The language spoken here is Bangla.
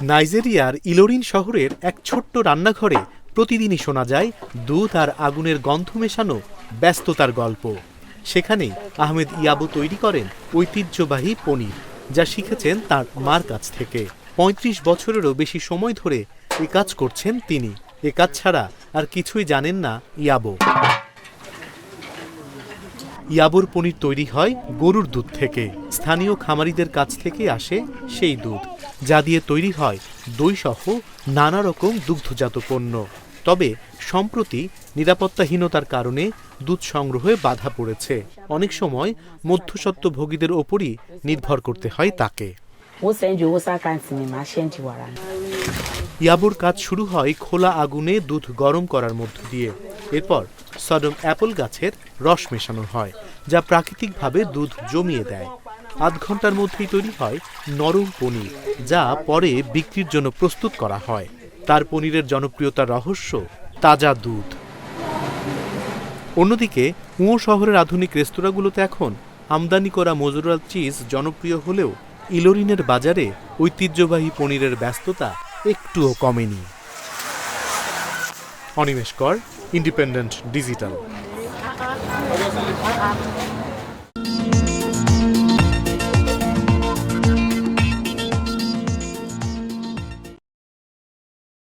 নাইজেরিয়ার ইলোরিন শহরের এক ছোট্ট রান্নাঘরে প্রতিদিনই শোনা যায় দুধ আর আগুনের গন্ধ মেশানো ব্যস্ততার গল্প। সেখানেই আহমেদ ইয়াবু তৈরি করেন ঐতিহ্যবাহী পনির, যা শিখেছেন তার মার কাছ থেকে। পঁয়ত্রিশ বছরেরও বেশি সময় ধরে এ কাজ করছেন তিনি। এ কাজ ছাড়া আর কিছুই জানেন না ইয়াবো। ইয়াবুর পনির তৈরি হয় গরুর দুধ থেকে। স্থানীয় খামারিদের কাছ থেকে আসে সেই দুধ যা দিয়ে তৈরি হয় দই সহ নানা রকম দুগ্ধজাত পণ্য। তবে সম্প্রতি নিরাপত্তাহীনতার কারণে দুধ সংগ্রহে বাধা পড়েছে। অনেক সময় মধ্যস্বত্বভোগীদের ওপরই নির্ভর করতে হয় তাকে। ইয়াবুর কাজ শুরু হয় খোলা আগুনে দুধ গরম করার মধ্য দিয়ে। এরপর সডম অ্যাপল গাছের রস মেশানো হয়, যা প্রাকৃতিকভাবে দুধ জমিয়ে দেয়। আধ ঘণ্টার মধ্যেই তৈরি হয় নরম পনির, যা পরে বিক্রির জন্য প্রস্তুত করা হয়। তার পনিরের জনপ্রিয়তার রহস্য, তাজা দুধ। অন্যদিকে কুঁয়ো শহরের আধুনিক রেস্তোরাঁগুলোতে এখন আমদানি করা মজুরাল চিজ জনপ্রিয় হলেও ইলোরিনের বাজারে ঐতিহ্যবাহী পনিরের ব্যস্ততা একটুও কমেনি। অনিমেষ কর। independent digital.